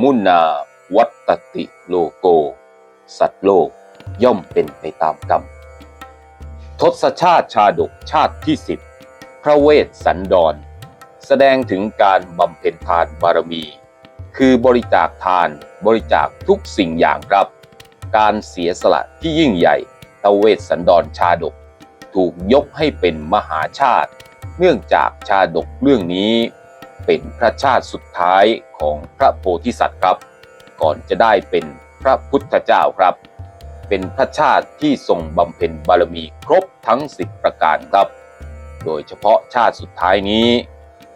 มุนาวัตติโลโก สัตว์โลกย่อมเป็นไปตามกรรม ทศชาติชาดกชาติที่สิบพระเวสสันดร แสดงถึงการบำเพ็ญทานบารมี คือบริจาคทานบริจาคทุกสิ่งอย่างครับ การเสียสละที่ยิ่งใหญ่ตะเวสสันดรชาดก ถูกยกให้เป็นมหาชาติ เนื่องจากชาดกเรื่องนี้ เป็นพระชาติสุดท้ายของพระโพธิสัตว์ครับ ก่อนจะได้เป็นพระพุทธเจ้าครับ เป็นพระชาติที่ทรงบำเพ็ญบารมีครบทั้งสิบประการครับ โดยเฉพาะชาติสุดท้ายนี้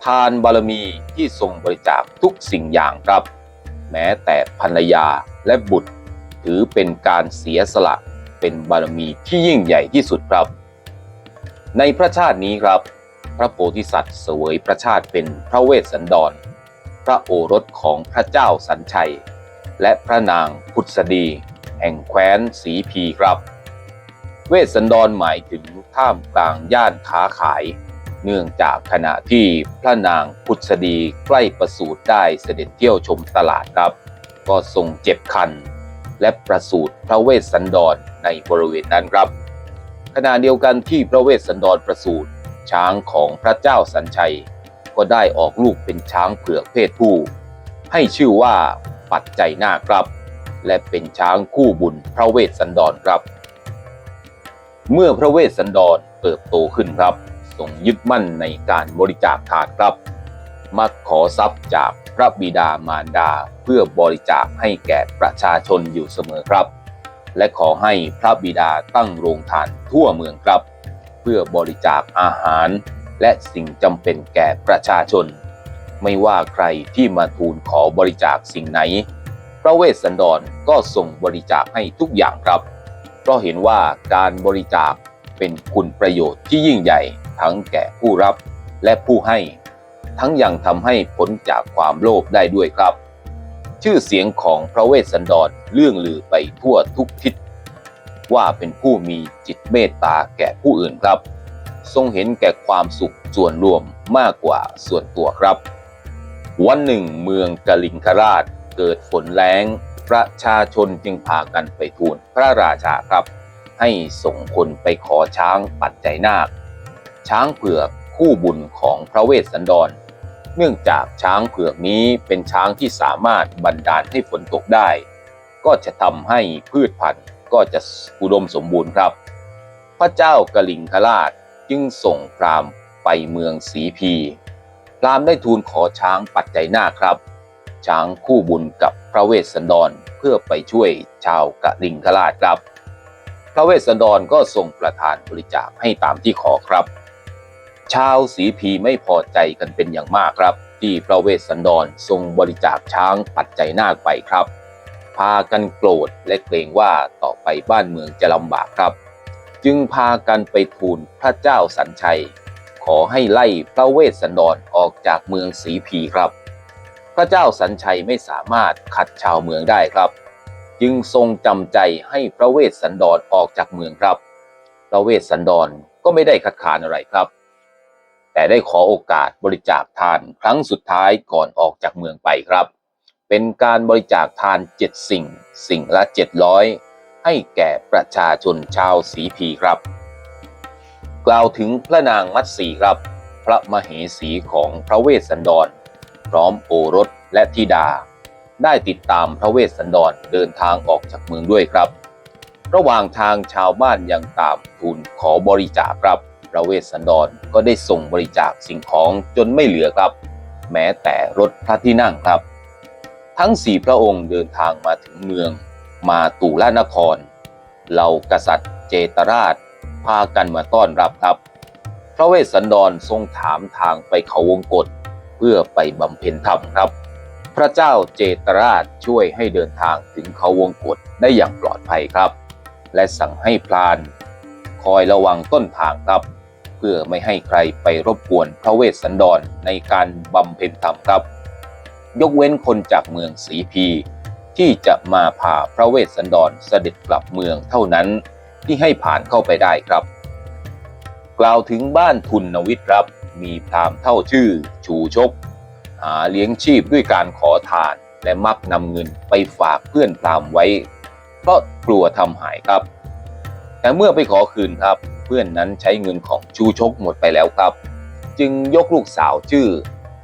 ทานบารมีที่ทรงบริจาคทุกสิ่งอย่างครับ แม้แต่ภรรยาและบุตร ถือเป็นการเสียสละเป็นบารมีที่ยิ่งใหญ่ที่สุดครับ ในพระชาตินี้ครับ ระโพธิสัตว์เสวยพระชาติเป็นพระเวสสันดร พระโอรสของพระเจ้าสัญชัย และพระนางพุทธดี แห่งแคว้นสีพีครับ เวสสันดรหมายถึงท่ามกลางย่านค้าขาย เนื่องจากขณะที่พระนางพุทธดีใกล้ประสูติได้เสด็จเที่ยวชมตลาดครับ ก็ทรงเจ็บคัน และประสูติพระเวสสันดรในบริเวณนั้นครับขณะเดียวกันที่พระเวสสันดรประสูติ ช้างของพระเจ้าสัญชัย ก็ได้ออกลูกเป็นช้างเผือกเพศผู้ ให้ชื่อว่าปัจจัยนาคครับ และเป็นช้างคู่บุญพระเวสสันดรครับ เมื่อพระเวสสันดรเติบโตขึ้นครับทรงยึดมั่นในการบริจาคทานครับ มักขอทรัพย์จากพระบิดามารดาเพื่อบริจาคให้แก่ประชาชนอยู่เสมอครับ และขอให้พระบิดาตั้งโรงทานทั่วเมืองครับ เพื่อบริจาคอาหาร และสิ่งจำเป็นแก่ประชาชน ไม่ว่าใครที่มาทูลขอบริจาคสิ่งไหน พระเวสสันดรก็ส่งบริจาคให้ทุกอย่างครับ เพราะเห็นว่าการบริจาคเป็นคุณประโยชน์ที่ยิ่งใหญ่ทั้งแก่ผู้รับและผู้ให้ ทั้งยังทำให้พ้นจากความโลภได้ด้วยครับ ชื่อเสียงของพระเวสสันดรเลื่องลือไปทั่วทุกทิศ ว่าเป็นผู้มีจิตเมตตาแก่ผู้อื่นครับ ทรงเห็นแก่ความสุขส่วนรวมมากกว่าส่วนตัวครับ วันหนึ่งเมืองกลิงคราชเกิดฝนแล้ง ประชาชนจึงพากันไปทูลพระราชาครับ ให้ส่งคนไปขอช้างปัจจัยนาค ช้างเผือกคู่บุญของพระเวสสันดร เนื่องจากช้างเผือกนี้เป็นช้างที่สามารถบันดาลให้ฝนตกได้ ก็จะทำให้พืชพันธุ์ ก็จะอุดมสมบูรณ์ครับ พระเจ้ากลิงคราชจึงส่งพราหมณ์ไปเมืองสีพี พราหมณ์ได้ทูลขอช้างปัจจัยหน้าครับ ช้างคู่บุญกับพระเวสสันดรเพื่อไปช่วยชาวกะลิงคราชครับ พระเวสสันดรก็ส่งประทานบริจาคให้ตามที่ขอครับ ชาวสีพีไม่พอใจกันเป็นอย่างมากครับ ที่พระเวสสันดรทรงบริจาคช้างปัจจัยนาคไปครับากันโกรธและเกรงว่าต่อไปบ้านเมืองจะลำบากครับ จึงพากันไปทูลพระเจ้าสัญชัย ขอให้ไล่พระเวสสันดรออกจากเมืองสีพีครับ พระเจ้าสัญชัยไม่สามารถขัดชาวเมืองได้ครับ จึงทรงจำใจให้พระเวสสันดรออกจากเมืองครับ พระเวสสันดรก็ไม่ได้คัดค้านอะไรครับ แต่ได้ขอโอกาสบริจาคทานครั้งสุดท้ายก่อนออกจากเมืองไปครับ เป็นการบริจาคทานเจ็ดสิ่ง สิ่งละเจ็ดร้อยให้แก่ประชาชนชาวสีพีครับ กล่าวถึงพระนางมัตสีครับ พระมเหสีของพระเวสสันดร พร้อมโอรสและธิดา ได้ติดตามพระเวสสันดรเดินทางออกจากเมืองด้วยครับ ระหว่างทางชาวบ้านยังตามทูลขอบริจาคครับ พระเวสสันดรก็ได้ส่งบริจาคสิ่งของจนไม่เหลือครับ แม้แต่รถพระที่นั่งครับ ทั้งสี่พระองค์เดินทางมาถึงเมืองมาตุลานคร เหล่ากษัตริย์เจตราช พากันมาต้อนรับครับ พระเวสสันดรทรงถามทางไปเขาวงกฏเพื่อไปบำเพ็ญธรรมครับ พระเจ้าเจตราชช่วยให้เดินทางถึงเขาวงกฏได้อย่างปลอดภัยครับ และสั่งให้พลาน คอยระวังต้นทางครับ เพื่อไม่ให้ใครไปรบกวนพระเวสสันดรในการบำเพ็ญธรรมครับ ยกเว้นคนจากเมืองสีพี ที่จะมาพาพระเวสสันดรเสด็จกลับเมืองเท่านั้นที่ให้ผ่านเข้าไปได้ครับ กล่าวถึงบ้านทุนนวิทครับ มีพราหมณ์เท่าชื่อ ชูชก หาเลี้ยงชีพด้วยการขอทาน และมักนำเงินไปฝากเพื่อนพรามไว้ เพราะกลัวทำหายครับ แต่เมื่อไปขอคืนครับ เพื่อนนั้นใช้เงินของชูชกหมดไปแล้วครับ จึงยกลูกสาวชื่อ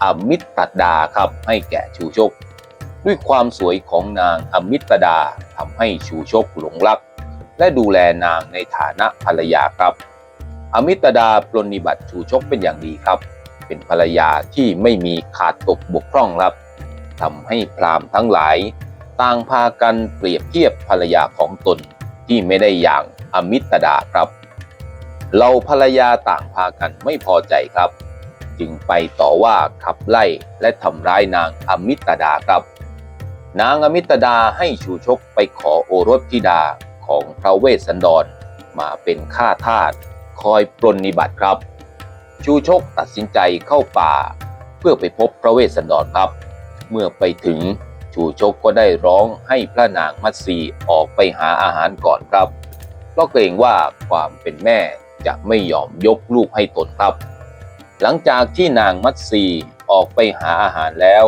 อมิตรดาครับให้แก่ชูชก ด้วยความสวยของนางอมิตรดาทำให้ชูชกหลงรัก และดูแลนางในฐานะภรรยาครับ อมิตรดาปรนนิบัติชูชกเป็นอย่างดีครับ เป็นภรรยาที่ไม่มีขาดตกบกพร่องครับทำให้พราหมณ์ทั้งหลาย ต่างพากันเปรียบเทียบภรรยาของตนที่ไม่ได้อย่างอมิตรดาครับเราภรรยาต่างพากันไม่พอใจครับ จึงไปต่อว่าขับไล่และทำร้ายนางอมิตดาครับ นางอมิตดาให้ชูชกไปขอโอรสธิดาของพระเวสสันดรมาเป็นข้าทาสคอยปรนนิบัติครับ ชูชกตัดสินใจเข้าป่า เพื่อไปพบพระเวสสันดรครับ เมื่อไปถึงชูชกก็ได้ร้องให้พระนางมัตสีออกไปหาอาหารก่อนครับเพราะเกรงว่าความเป็นแม่จะไม่ยอมยกลูกให้ตนครับ หลังจากที่นางมัตสีออกไปหาอาหารแล้ว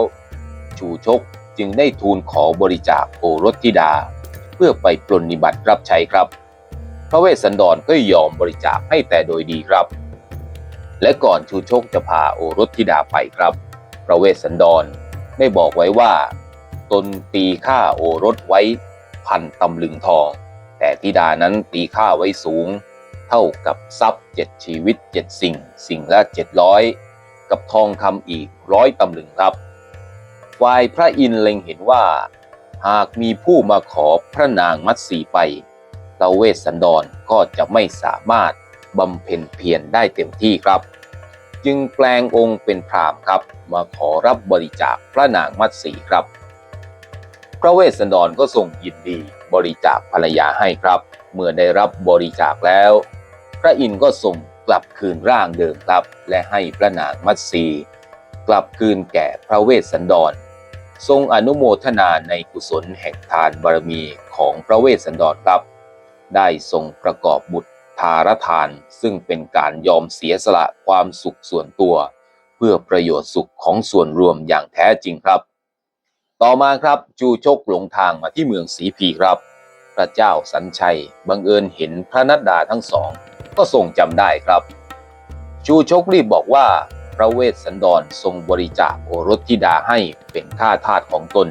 ชูชกจึงได้ทูลขอบริจาคโอรสธิดา เพื่อไปปลนนิบัติรับใช้ครับ พระเวสสันดรก็ยอมบริจาคให้แต่โดยดีครับ และก่อนชูชกจะพาโอรสธิดาไปครับ พระเวสสันดรได้บอกไว้ว่า ตนตีค่าโอรสไว้พันตำลึงทอง แต่ธิดานั้นตีค่าไว้สูง เท่ากับทรัพย์เจ็ดชีวิตเจ็ดสิ่ง สิ่งละเจ็ดร้อยกับทองคำอีกร้อยตำลึงครับฝ่ายพระอินทร์เล็งเห็นว่า หากมีผู้มาขอพระนางมัตสีไปพระเวสสันดรก็จะไม่สามารถบำเพ็ญเพียรได้เต็มที่ครับ จึงแปลงองค์เป็นพรามครับ มาขอรับบริจาคพระนางมัตสีครับ พระเวสสันดรก็ทรงยินดีบริจาคภรรยาให้ครับ เมื่อได้รับบริจาคแล้ว พระอินทร์ก็ทรงกลับคืนร่างเดิมครับ และให้พระนางมัตสีกลับคืนแก่พระเวสสันดร ทรงอนุโมทนาในกุศลแห่งทานบารมีของพระเวสสันดรครับ ได้ทรงประกอบบุตรทารทาน ซึ่งเป็นการยอมเสียสละความสุขส่วนตัว เพื่อประโยชน์สุขของส่วนรวมอย่างแท้จริงครับ ต่อมาครับจูชกหลงทางมาที่เมืองสีพีครับ พระเจ้าสัญชัยบังเอิญเห็นพระนัดดาทั้งสอง ก็ทรงจำได้ครับ ชูชกรีบบอกว่า พระเวสสันดรทรงบริจาคโอรสธิดาให้เป็นข้าทาสของตน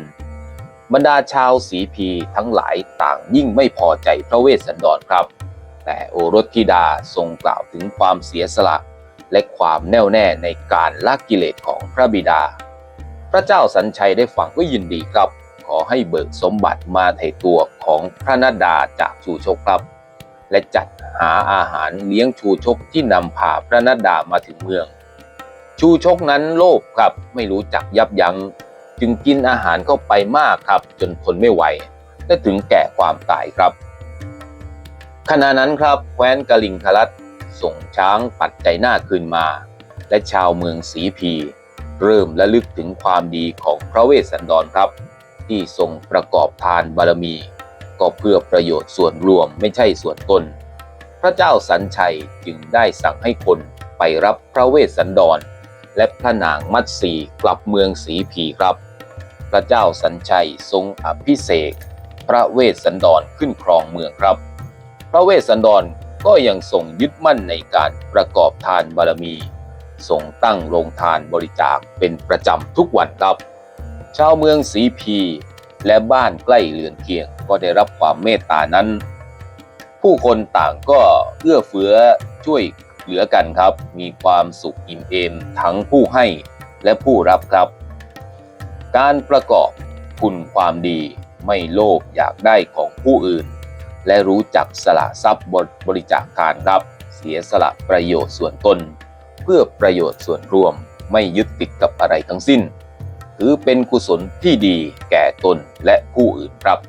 บรรดาชาวสีพีทั้งหลายต่างยิ่งไม่พอใจพระเวสสันดรครับ แต่โอรสธิดาทรงกล่าวถึงความเสียสละและความแน่วแน่ในการละกิเลสของพระบิดา พระเจ้าสัญชัยได้ฟังก็ยินดีครับ ขอให้เบิกสมบัติมาไถ่ตัวของพระนาดาจากชูชกครับ และจัดหาอาหารเลี้ยงชูชกที่นำพาพระนาดามาถึงเมือง ชูชกนั้นโลภครับไม่รู้จักยับยัง้งจึงกินอาหารเข้าไปมากครับ จนทนไม่ไหว และถึงแก่ความตายครับ ขณะนั้นครับแคว้นกลิงคลัตส่งช้างปัดใจหน้าคืนมา และชาวเมืองสีพี เริ่มระลึกถึงความดีของพระเวสสันดรครับ ที่ทรงประกอบทานบารมี ก็เพื่อประโยชน์ส่วนรวมไม่ใช่ส่วนตน พระเจ้าสัญชัยจึงได้สั่งให้คนไปรับพระเวสสันดร และพระนางมัตสีกลับเมืองสีพีครับ พระเจ้าสัญชัยทรงอภิเษกพระเวสสันดรขึ้นครองเมืองครับ พระเวสสันดรก็ยังทรงยึดมั่นในการประกอบทานบารมีทรงตั้งโรงทานบริจาคเป็นประจำทุกวันครับ ชาวเมืองสีพี และบ้านใกล้เรือนเคียงก็ได้รับความเมตตานั้น ผู้คนต่างก็เอื้อเฟื้อช่วยเหลือกันครับ มีความสุขอิ่มเอมทั้งผู้ให้และผู้รับครับ การประกอบคุณความดีไม่โลภอยากได้ของผู้อื่น และรู้จักสละทรัพย์บริจาคทานครับ เสียสละประโยชน์ส่วนตน เพื่อประโยชน์ส่วนรวมไม่ยึดติดกับอะไรทั้งสิ้น ถือเป็นกุศลที่ดีแก่ตนและผู้อื่นครับ